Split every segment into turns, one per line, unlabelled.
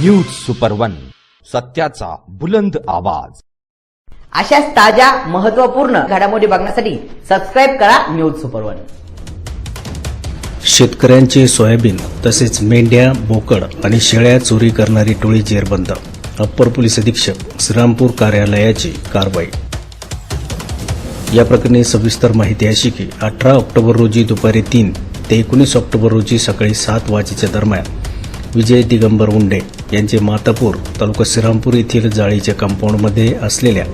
News super one सत्याचा बुलंद आवाज.
अशाच ताज्या महत्त्वपूर्ण घडामोडी बघण्यासाठी सबस्क्राईब करा न्यूज सुपर वन
शेतकऱ्यांचे सोयाबीन तसेच मेंढ्या बोकड आणि शेळ्या चोरी करणारी टोळी जेरबंद. अप्पर पोलीस अधीक्षक श्रीरामपूर कार्यालयाची कारवाई. या प्रकरणी सविस्तर माहिती अशी की अठरा ऑक्टोबर रोजी दुपारी तीन ते एकोणीस ऑक्टोबर रोजी सकाळी सात वाजेच्या दरम्यान विजय दिगंबर उंडे यांचे मातापूर तालुका श्रीरामपूर येथील जाळीच्या कंपाऊंडमध्ये असलेल्या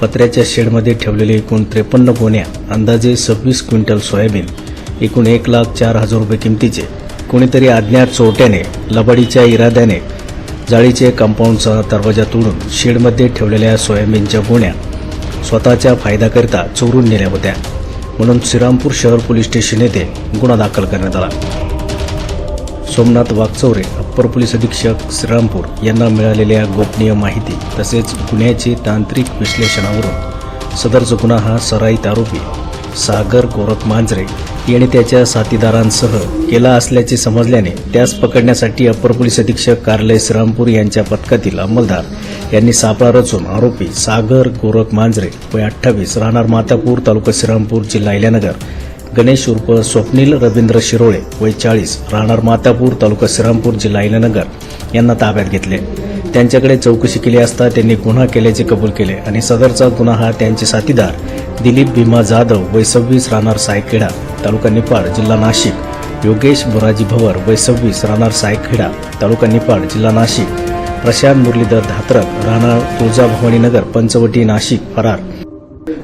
पत्र्याच्या शेडमध्ये ठेवलेले एकूण त्रेपन्न गोण्या अंदाजे सव्वीस क्विंटल सोयाबीन एकूण एक लाख चार हजार रुपये किमतीचे. कोणीतरी अज्ञात चोरट्याने लबाडीच्या इराद्याने जाळीचे कंपाऊंडचा दरवाजा तोडून शेडमध्ये ठेवलेल्या सोयाबीनच्या गोण्या स्वतःच्या फायद्याकरिता चोरून नेल्या होत्या. म्हणून श्रीरामपूर शहर पोलीस स्टेशन येथे गुन्हा दाखल करण्यात आला. सोमनाथ वागचौरे अप्पर पोलीस अधीक्षक श्रीरामपूर यांना मिळालेल्या गोपनीय माहिती तसेच गुन्ह्याचे तांत्रिक विश्लेषणावरून सदरचा गुन्हा हा सराईत आरोपी सागर गोरख मांजरे याने त्याच्या साथीदारांसह केला असल्याचे समजल्याने त्यास पकडण्यासाठी अप्पर पोलीस अधीक्षक कार्यालय श्रीरामपूर यांच्या पथकातील अंमलदार यांनी सापळा रचून आरोपी सागर गोरख मांजरे वय अठ्ठावीस राहणार मातापूर तालुका श्रीरामपूर जिल्हा इल्यानगर गणेश उर्फ स्वप्नील रवींद्र शिरोळे वय चाळीस राहणार मातापूर तालुका श्रीरामपूर जिल्हा इलानगर यांना ताब्यात घेतले. त्यांच्याकडे चौकशी केली असता त्यांनी गुन्हा केल्याचे कबूल केले आणि सदरचा गुन्हा हा त्यांचे साथीदार दिलीप भीमा जाधव वय सव्वीस राहणार सायखेडा तालुका निपाड जिल्हा नाशिक योगेश बुराजी भवर वय सव्वीस राहणार सायखेडा तालुका निपाड जिल्हा नाशिक प्रशांत मुरलीधर धात्रक राहणार तुळजाभवानीनगर पंचवटी नाशिक फरार.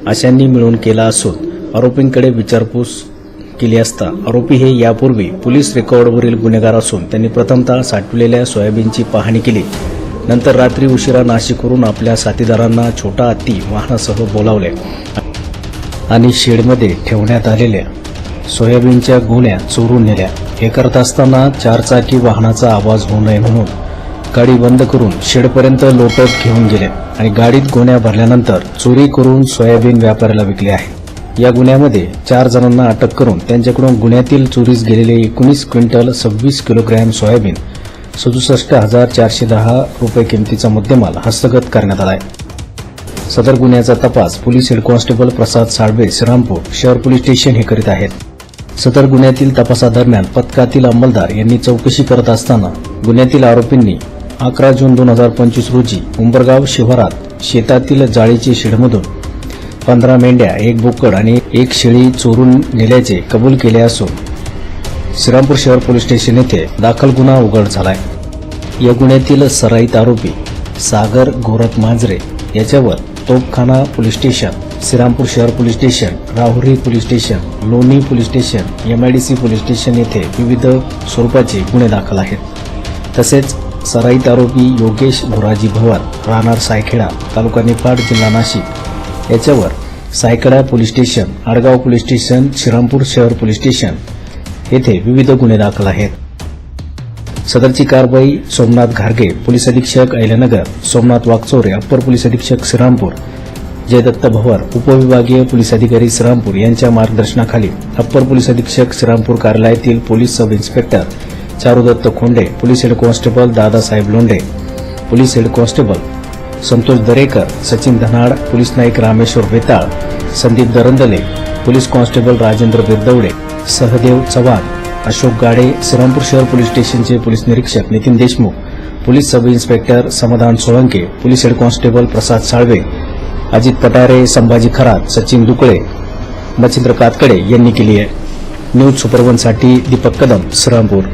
अशांनी मिळून केला असून आरोपींकडे विचारपूस केली असता आरोपी हे यापूर्वी पोलीस रेकॉर्डवरील गुन्हेगार असून त्यांनी प्रथमतः साठवलेल्या सोयाबीनची पाहणी केली. नंतर रात्री उशिरा नाशिकवरून आपल्या साथीदारांना छोटा हत्ती वाहनासह बोलावले. आणि शेडमध्ये ठेवण्यात आलेल्या सोयाबीनच्या गोण्या चोरून नेल्या. हे करत असताना चारचाकी वाहनाचा आवाज होऊ नये म्हणून गाडी बंद करून शेडपर्यंत लोटत घेऊन गेले आणि गाडीत गोण्या भरल्यानंतर चोरी करून सोयाबीन व्यापाऱ्याला विकले आहे. या गुन्ह्यामध्ये चार जणांना अटक करून त्यांच्याकडून गुन्ह्यातील चोरीस गेलेले एकोणीस क्विंटल सव्वीस किलोग्रॅम सोयाबीन सदुसष्ट हजार चारशे दहा रुपये किमतीचा मुद्देमाल हस्तगत करण्यात आला आहे सदर गुन्ह्याचा तपास police head constable Prasad Salve Shrirampur शहर पोलीस स्टेशन हे करीत आहेत. सदर गुन्ह्यातील तपासादरम्यान पथकातील अंमलदार यांनी चौकशी करत असताना गुन्ह्यातील आरोपींनी अकरा जून दोन हजार पंचवीस रोजी उंबरगाव शिवारात शेतातील जाळीचे शेडमधून पंधरा मेंढ्या एक बोकड आणि एक शेळी चोरून नेल्याचे कबूल केले असून श्रीरामपूर शहर पोलीस स्टेशन येथे दाखल गुन्हा उघड झालाय. या गुन्ह्यातील सराईत आरोपी सागर गोरख मांजरे याच्यावर तोपखाना पोलीस स्टेशन श्रीरामपूर शहर police station Rahuri police station Loni police station MIDC police station येथे विविध स्वरूपाचे गुन्हे दाखल आहेत. तसेच सराईत आरोपी योगेश भोराजी भवर राहणार सायखेडा तालुका निफाड जिल्हा नाशिक याच्यावर सायकडा police station Adgaon police station Shrirampur शहर पोलीस स्टेशन येथे विविध गुन्हे दाखल आहेत. सदरची कारवाई सोमनाथ घारगे पोलीस अधीक्षक अहिल्यानगर सोमनाथ वाघचोरे अप्पर पोलीस अधीक्षक श्रीरामपूर जयदत्त भवर उपविभागीय पोलीस अधिकारी श्रीरामपूर यांच्या मार्गदर्शनाखाली अप्पर पोलीस अधीक्षक श्रीरामपूर कार्यालयातील police sub inspector Charudatt Khonde police head constable Dadasaheb Londhe police head constable Santosh Darekar Sachin Dhanad police Naik Rameshwar Vetal Sandeep Darandale police constable Rajendra Biradwade Sahdev Chavan Ashok Gade Shrirampur शहर police स्टेशनचे police निरीक्षक Nitin Deshmukh police sub inspector Samadhan Solanke police head constable Prasad Salve Ajit Patare Sambhaji Kharat Sachin Dukale Machhindra Katkade यांनी केली आहे. News सुपरवनसाठी दीपक कदम श्रीरामपूर.